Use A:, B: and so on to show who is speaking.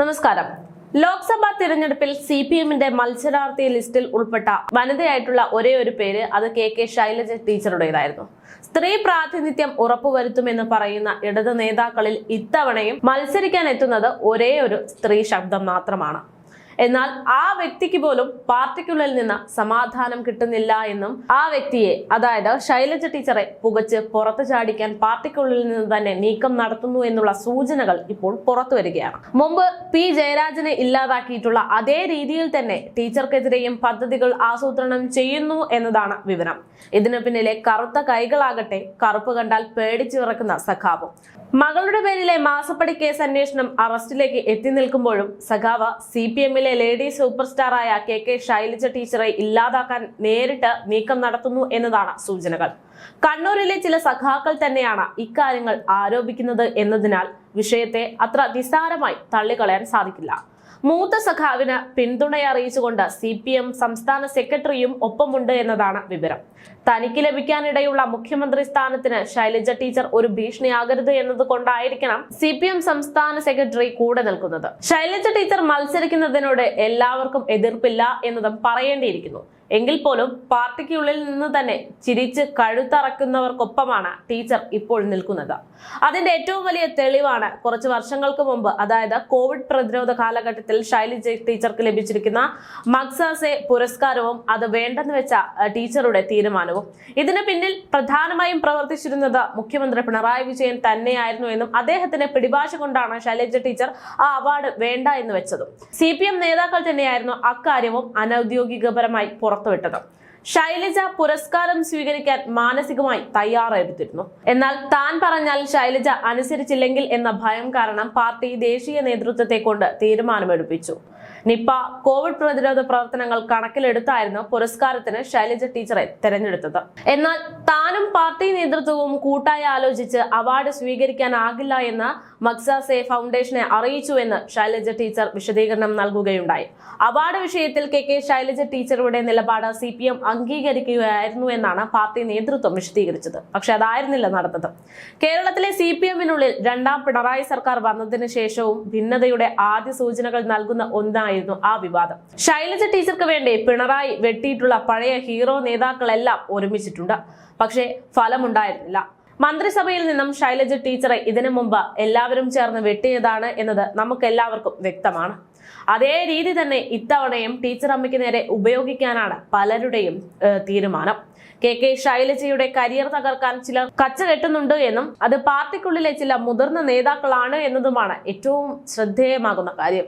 A: നമസ്കാരം. ലോക്സഭാ തിരഞ്ഞെടുപ്പിൽ C P എമ്മിന്റെ മത്സരാർത്ഥി ലിസ്റ്റിൽ ഉൾപ്പെട്ട വനിതയായിട്ടുള്ള ഒരേ ഒരു പേര് അത് കെ കെ ശൈലജ ടീച്ചറുടേതായിരുന്നു. സ്ത്രീ പ്രാതിനിധ്യം ഉറപ്പുവരുത്തുമെന്ന് പറയുന്ന ഇടത് നേതാക്കളിൽ ഇത്തവണയും മത്സരിക്കാൻ എത്തുന്നത് ഒരേ ഒരു സ്ത്രീ ശബ്ദം മാത്രമാണ്. എന്നാൽ ആ വ്യക്തിക്ക് പോലും പാർട്ടിക്കുള്ളിൽ നിന്ന് സമാധാനം കിട്ടുന്നില്ല എന്നും ആ വ്യക്തിയെ അതായത് ശൈലജ ടീച്ചറെ പുകച്ച് പുറത്ത് ചാടിക്കാൻ പാർട്ടിക്കുള്ളിൽ നിന്ന് തന്നെ നീക്കം നടത്തുന്നു എന്നുള്ള സൂചനകൾ ഇപ്പോൾ പുറത്തു വരികയാണ്. മുമ്പ് പി. ജയരാജനെ ഇല്ലാതാക്കിയിട്ടുള്ള അതേ രീതിയിൽ തന്നെ ടീച്ചർക്കെതിരെയും പദ്ധതികൾ ആസൂത്രണം ചെയ്യുന്നു എന്നതാണ് വിവരം. ഇതിനു പിന്നിലെ കറുത്ത കൈകളാകട്ടെ കറുപ്പ് കണ്ടാൽ പേടിച്ചു വിറക്കുന്ന സഖാവും. മകളുടെ പേരിലെ മാസപ്പടി കേസ് അന്വേഷണം അറസ്റ്റിലേക്ക് എത്തി നിൽക്കുമ്പോഴും സഖാവ സി പി എമ്മിലെ ലേഡി സൂപ്പർ സ്റ്റാറായ കെ കെ ശൈലജ ടീച്ചറെ ഇല്ലാതാക്കാൻ നേരിട്ട് നീക്കം നടത്തുന്നു എന്നതാണ് സൂചനകൾ. കണ്ണൂരിലെ ചില സഖാക്കൾ തന്നെയാണ് ഇക്കാര്യങ്ങൾ ആരോപിക്കുന്നത് എന്നതിനാൽ വിഷയത്തെ അത്ര നിസ്സാരമായി തള്ളിക്കളയാൻ സാധിക്കില്ല. മൂത്ത സഖാവിന് പിന്തുണ അറിയിച്ചുകൊണ്ട് സി പി എം സംസ്ഥാന സെക്രട്ടറിയും ഒപ്പമുണ്ട് എന്നതാണ് വിവരം. തനിക്ക് ലഭിക്കാനിടയുള്ള മുഖ്യമന്ത്രി സ്ഥാനത്തിന് ശൈലജ ടീച്ചർ ഒരു ഭീഷണിയാകരുത് എന്നത് കൊണ്ടായിരിക്കണം സി പി എം സംസ്ഥാന സെക്രട്ടറി കൂടെ നിൽക്കുന്നത്. ശൈലജ ടീച്ചർ മത്സരിക്കുന്നതിനോട് എല്ലാവർക്കും എതിർപ്പില്ല എന്നതും പറയേണ്ടിയിരിക്കുന്നു. എങ്കിൽ പോലും പാർട്ടിക്കുള്ളിൽ നിന്ന് തന്നെ ചിരിച്ച് കഴുത്തറക്കുന്നവർക്കൊപ്പമാണ് ടീച്ചർ ഇപ്പോൾ നിൽക്കുന്നത്. അതിന്റെ ഏറ്റവും വലിയ തെളിവാണ് കുറച്ച് വർഷങ്ങൾക്ക് മുമ്പ് അതായത് കോവിഡ് പ്രതിരോധ കാലഘട്ടത്തിൽ ശൈലജ ടീച്ചർക്ക് ലഭിച്ചിരിക്കുന്ന മക്സാസെ പുരസ്കാരവും അത് വേണ്ടെന്ന് വെച്ച ടീച്ചറുടെ തീരുമാനവും. ഇതിന് പിന്നിൽ പ്രധാനമായും പ്രവർത്തിച്ചിരുന്നത് മുഖ്യമന്ത്രി പിണറായി വിജയൻ തന്നെയായിരുന്നു എന്നും അദ്ദേഹത്തിന്റെ പിടിഭാഷ കൊണ്ടാണ് ശൈലജ ടീച്ചർ ആ അവാർഡ് വേണ്ട എന്ന് വെച്ചതും. സി നേതാക്കൾ തന്നെയായിരുന്നു അക്കാര്യവും അനൌദ്യോഗികപരമായി പുറത്തുവിട്ടത്. ശൈലജ പുരസ്കാരം സ്വീകരിക്കാൻ മാനസികമായി തയ്യാറെടുത്തിരുന്നു. എന്നാൽ താൻ പറഞ്ഞാൽ ശൈലജ അനുസരിച്ചില്ലെങ്കിൽ എന്ന ഭയം കാരണം പാർട്ടി ദേശീയ നേതൃത്വത്തെ കൊണ്ട് തീരുമാനമെടുപ്പിച്ചു. നിപ്പ കോവിഡ് പ്രതിരോധ പ്രവർത്തനങ്ങൾ കണക്കിലെടുത്തായിരുന്നു പുരസ്കാരത്തിന് ശൈലജ ടീച്ചറെ തെരഞ്ഞെടുത്തത്. എന്നാൽ താനും പാർട്ടി നേതൃത്വവും കൂട്ടായി ആലോചിച്ച് അവാർഡ് സ്വീകരിക്കാനാകില്ല എന്ന് മക്സാസെ ഫൗണ്ടേഷനെ അറിയിച്ചു എന്ന് ശൈലജ ടീച്ചർ വിശദീകരണം നൽകുകയുണ്ടായി. അവാർഡ് വിഷയത്തിൽ കെ കെ ശൈലജ ടീച്ചറുടെ നിലപാട് സി പി എം അംഗീകരിക്കുകയായിരുന്നു എന്നാണ് പാർട്ടി നേതൃത്വം വിശദീകരിച്ചത്. പക്ഷെ അതായിരുന്നില്ല നടന്നത്. കേരളത്തിലെ സി പി എമ്മിനുള്ളിൽ രണ്ടാം പിണറായി സർക്കാർ വന്നതിന് ശേഷവും ഭിന്നതയുടെ ആദ്യ സൂചനകൾ നൽകുന്ന ഒന്നായിരുന്നു ആ വിവാദം. ശൈലജ ടീച്ചർക്ക് വേണ്ടി പിണറായി വെട്ടിയിട്ടുള്ള പഴയ ഹീറോ നേതാക്കളെല്ലാം ഒരുമിച്ചിട്ടുണ്ട്. പക്ഷേ ഫലമുണ്ടായിരുന്നില്ല. മന്ത്രിസഭയിൽ നിന്നും ശൈലജ ടീച്ചറെ ഇതിനു മുമ്പ് എല്ലാവരും ചേർന്ന് വെട്ടിയതാണ് എന്നത് നമുക്കെല്ലാവർക്കും വ്യക്തമാണ്. അതേ രീതി തന്നെ ഇത്തവണയും ടീച്ചർ അമ്മയ്ക്ക് നേരെ ഉപയോഗിക്കാനാണ് പലരുടെയും തീരുമാനം. കെ കെ ശൈലജയുടെ കരിയർ തകർക്കാൻ ചിലർ കച്ച കെട്ടുന്നുണ്ട് എന്നും അത് പാർട്ടിക്കുള്ളിലെ ചില മുതിർന്ന നേതാക്കളാണ് എന്നതുമാണ് ഏറ്റവും ശ്രദ്ധേയമാകുന്ന കാര്യം.